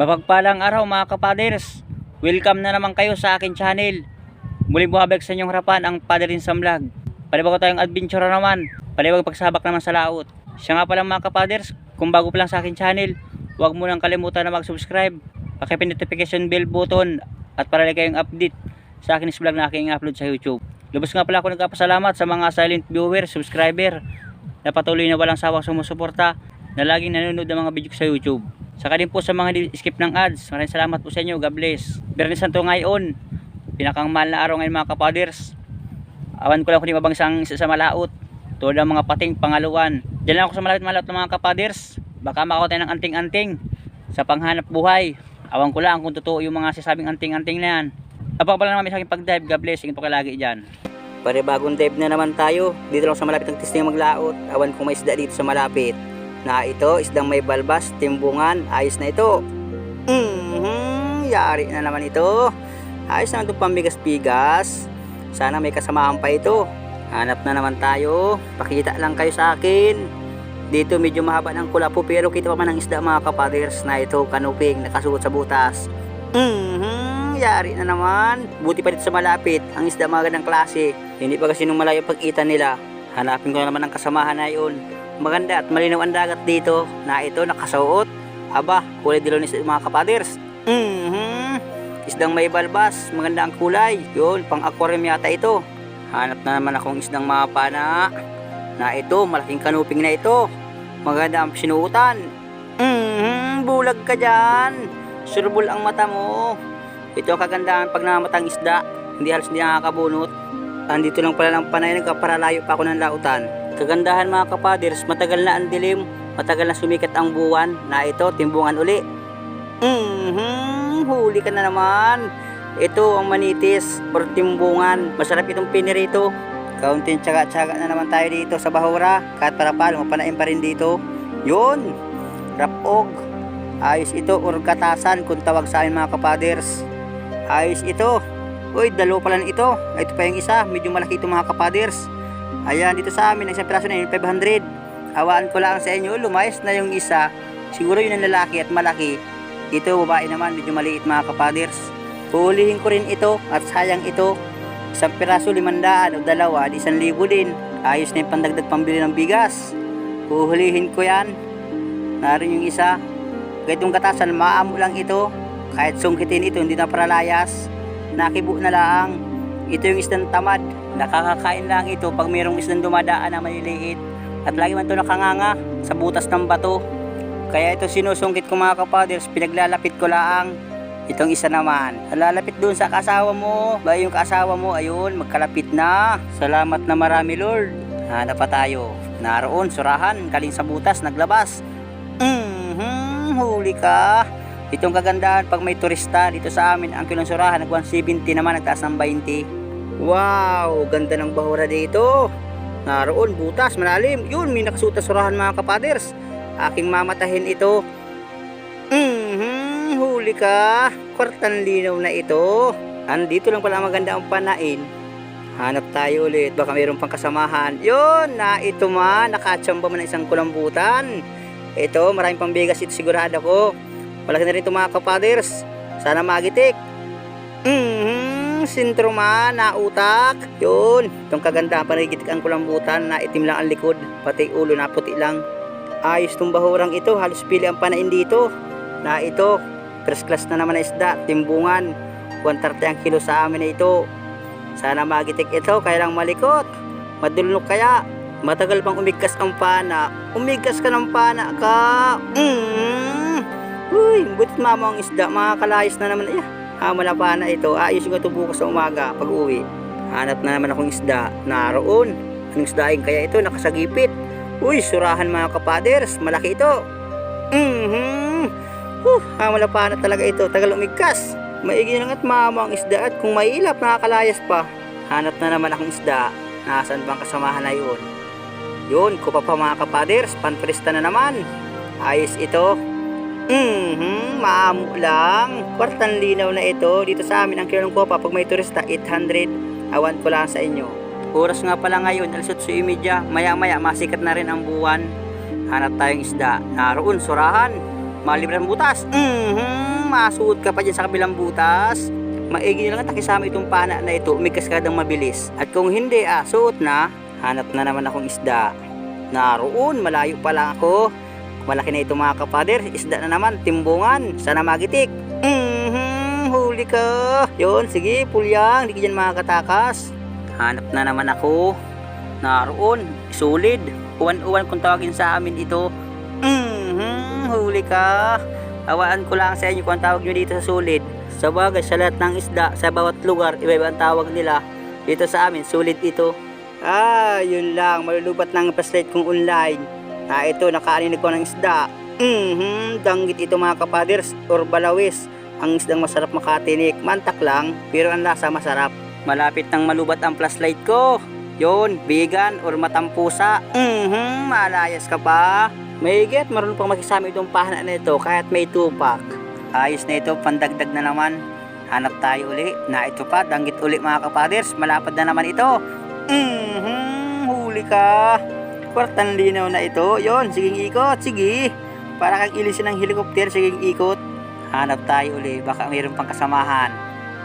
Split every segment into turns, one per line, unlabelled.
Mapagpalang araw mga kapaders. Welcome na naman kayo sa akin channel. Muli buhabag sa inyong harapan ang Paderin sa Vlog. Panibago tayong adventure na naman. Panibag pagsabak naman sa laot. Siya nga pala mga kapaders, kung bago pa lang sa akin channel, huwag mo nang kalimutan na mag-subscribe. Pakipin notification bell button at para like kayong update sa akin vlog na aking upload sa YouTube. Lubos nga pala ako nagpapasalamat sa mga silent viewer, subscriber na patuloy na walang sawang sumusuporta na laging nanonood ng mga video ko sa YouTube. Saka din po sa mga skip ng ads, maraming salamat po sa inyo. God bless. Bernie Santo ngayon, pinakang mahal na araw ngayon mga kapaders. Awan ko lang kung di mabangsang isa sa malaot. Tulad ng mga pating pangaluan. Diyan lang ako sa malapit malaot ng mga kapaders. Baka makakuha tayo ng anting-anting sa panghanap buhay. Awan ko lang kung totoo yung mga sasabing anting-anting na yan. Abang pala naman sa aking pag-dive. God bless. Ingat po kayo dyan. Pare bagong dive na naman tayo. Dito lang sa malapit ng testing maglaot. Awan kung may isda dito sa malapit. Na ito, isdang may balbas, timbungan. Ayos na ito. Mhm, yari na naman ito. Ayos naman itong pambigas-bigas. Sana may kasamahan pa ito. Hanap na naman tayo. Pakita lang kayo sa akin. Dito medyo mahaba ng kulapo pero kita pa man ang isda mga kapaders na ito kanuping nakasuot sa butas. Mhm, yari na naman. Buti pa dito sa malapit ang isda mga gandang klase. Hindi pa kasi nung malayo pagkita nila. Hanapin ko na naman ang kasamahan na yun. Maganda at malinaw ang dagat dito na ito nakasuot. Aba, kulay dilaw ni mga kapaders. Mhm. Isdang may balbas, maganda ang kulay. Yun, pang aquarium yata ito. Hanap na naman akong isdang mapana. Na ito, malaking kanuping na ito. Maganda ang sinuutan. Mhm, bulag ka dyan. Surbol ang mata mo. Ito kagandahan pag namatang isda. Hindi halos hindi nakakabunot. Andito lang pala ng panay nagkaparalayo pa ako ng lautan. Kagandahan mga kapaders, matagal na ang dilim. Matagal na sumikat ang buwan na ito, timbungan uli. Mhm, huli ka na naman. Ito ang manitis or timbungan. Masarap itong pinirito. Kaunting tsaga-tsaga na naman tayo dito sa Bahura. Kahit para palo, mapanain pa rin dito. Yun, rapog. Ayos ito or katasan kung tawag sa amin mga kapaders. Ayos ito. Uy, dalawa pala na ito. Ito pa yung isa. Medyo malaki ito mga kapaders. Ayan, dito sa amin, ang isang piraso na yun, 500. Awaan ko lang sa inyo, lumayas na yung isa. Siguro yun ang lalaki at malaki. Ito, babae naman, medyo maliit mga kapaders. Huhulihin ko rin ito at sayang ito. Isang piraso, limandaan o dalawa, di isang libo din. Ayos na yung pandagdag pambili ng bigas. Huhulihin ko yan. Narin yung isa. Kahit katasan, maamo lang ito. Kahit sungkitin ito, hindi na paralayas. Nakibu na lang. Ito yung isdang tamad. Nakakakain lang ito pag mayroong isdang dumadaan na maliliit. At lagi man ito nakanganga sa butas ng bato. Kaya ito sinusungkit ko mga kapaders, pinaglalapit ko lang. Itong isa naman, lalapit doon sa kasawa mo. Ba yung kasawa mo, ayun, magkalapit na. Salamat na marami Lord. Hanap pa tayo. Naroon, surahan, kaling sa butas, naglabas. Mhm, huli ka. Itong kagandahan pag may turista dito sa amin, ang kilong surahan nag 170 naman nagtaas ng 20. Wow, ganda ng bahura dito. Naroon, butas, malalim. Yun, may nakasuta surahan mga kapaders. Aking mamatahin ito. Mhm, huli ka. Kwartan linaw na ito. Andito lang pala maganda ang panain. Hanap tayo ulit. Baka mayroon pang kasamahan. Yun, na ito man. Nakatsamba man ang isang kulambutan. Ito, maraming pang bigas ito sigurado ko. Malaki na rin ito mga kapaders. Sana magitik. Mhm, sintro man, na utak. Yun, itong kagandahan panagitik ang kulambutan na itim lang ang likod. Pati ulo na puti lang. Ayos tong bahurang ito. Halos pili ang panain dito. Na ito, first class na naman na isda. Timbungan. 130 ang kilo sa amin na ito. Sana magitik ito, kaya lang malikot. Madulunok kaya. Matagal pang umigkas ang pana. Umigkas ka ng pana ka. Mm. Uy, butit mama ang isda. Mga kalayas na naman. Ay, hama na ito. Ayos ko ito bukas sa umaga pag uwi. Hanap na naman akong isda. Naroon. Anong isdaing kaya ito? Nakasagipit. Uy, surahan mga kapaders. Malaki ito. Mhm. Huh, hama na talaga ito. Tagal umigkas. Maigi lang at mama ang isda at kung mailap nakakalayas pa. Hanap na naman akong isda. Nasaan bang kasamahan na yun? Yun, kupa pa mga kapaders, panturista na naman. Ayos ito. Mhm, maamo lang. Kwartan linaw na ito. Dito sa amin ang kilo ng kopa pag may turista, 800. Awan ko lang sa inyo. Oras nga pala ngayon, alas 8.30. Maya maya, masikat na rin ang buwan. Hanap tayong isda. Naroon, surahan. Malibre ang butas. Mhm, masuot ka pa dyan sa kabilang butas. Maigi lang at nakisama itong pana na ito, may kaskadang mabilis. At kung hindi ah, suot na, hanap na naman akong isda. Naroon, malayo pa lang ako. Malaki na ito mga kapader, isda na naman, timbungan, sana magitik. Mhm, huli ka. Yun, sige, pulyang, hindi ka dyan makakatakas. Hanap na naman ako. Naroon, solid. Uwan-uwan kung tawagin sa amin ito. Mhm, huli ka. Awaan ko lang sa inyo kung tawag nyo dito sa sulit. Sa bagay, sa lahat ng isda, sa bawat lugar, iba-iba ang tawag nila. Dito sa amin, sulit ito. Ah, yun lang. Malulubat ng flashlight kong online. Na ito, nakaanin ko ng isda. Mhm, danggit ito mga kapaders or balawis. Ang isdang masarap makatinik. Mantak lang, pero ang lasa masarap. Malapit nang malubat ang flashlight ko. Yon, vegan or matampusa. Mhm, malayas ka pa. Mahigit, marunong pang makisama itong pahana na ito kahit may tupak. Ayos na ito, pandagdag na naman. Hanap tayo uli. Na ito pa, danggit uli mga kapaders. Malapad na naman ito. Mhm, huli ka. Kwartang linaw na ito. Yon, siging ikot, sige. Para kang ilisin ng helicopter, siging ikot. Hanap tayo uli, baka mayroon pang kasamahan.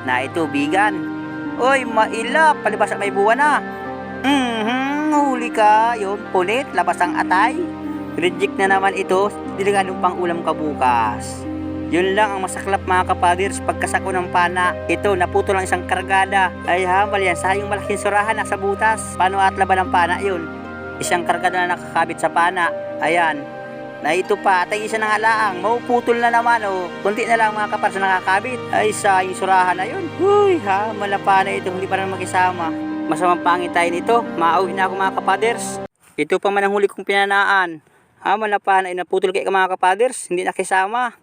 Na ito, bigan. Oy, mailap, palibas at may buwan na. Mhm, huli ka. Yon, punit, labas ang atay. Reject na naman ito, dilingan pang ulam ka bukas. Yun lang ang masaklap mga kapaders pagkasako ng pana. Ito, naputo lang isang kargada. Ay hamal yan, sayang malaking surahan nasa butas. Paano at laban ng pana yun? Isang kargada na nakakabit sa pana. Ayan. Na ito pa, at isa na nga laang, mauputol na naman o. Kunti na lang mga kapaders na nakakabit. Ay sayang surahan na yun. Huy, hamal na pana ito, hindi pa rin makisama. Masamang pangit tayo nito. Maawi na ako mga kapaders. Ito pa man ang huli kong pinanaan. Hamal na pana, inaputol kay ka mga kapaders, hindi nakisama.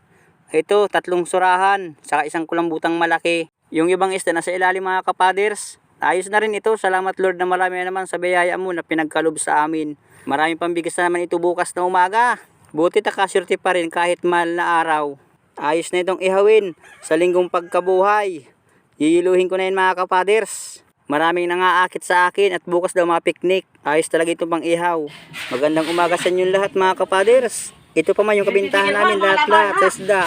Ito, tatlong surahan, saka isang kulambutang malaki. Yung ibang isda nasa ilalim mga kapaders. Ayos na rin ito. Salamat Lord na marami na naman sa biyaya mo na pinagkalob sa amin. Maraming pambigas na naman ito bukas na umaga. Buti takaswerte pa rin kahit mahal na araw. Ayos na itong ihawin sa linggong pagkabuhay. Yiyiluhin ko na yun mga kapaders. Maraming nangaakit sa akin at bukas daw mga picnic. Ayos talaga itong pang ihaw. Magandang umaga sa inyo lahat mga kapaders. Ito pa man yung kabintahan namin lahat-lahat sa isda.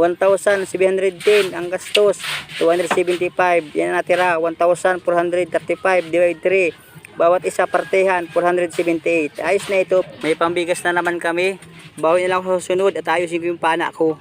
1,710 ang gastos. 275. Yan ang natira. 1,435 divide 3. Bawat isa partehan, 478. Ayos na ito. May pambigas na naman kami. Bawin na lang ako sa sunod at ayusin ko yung pana ko.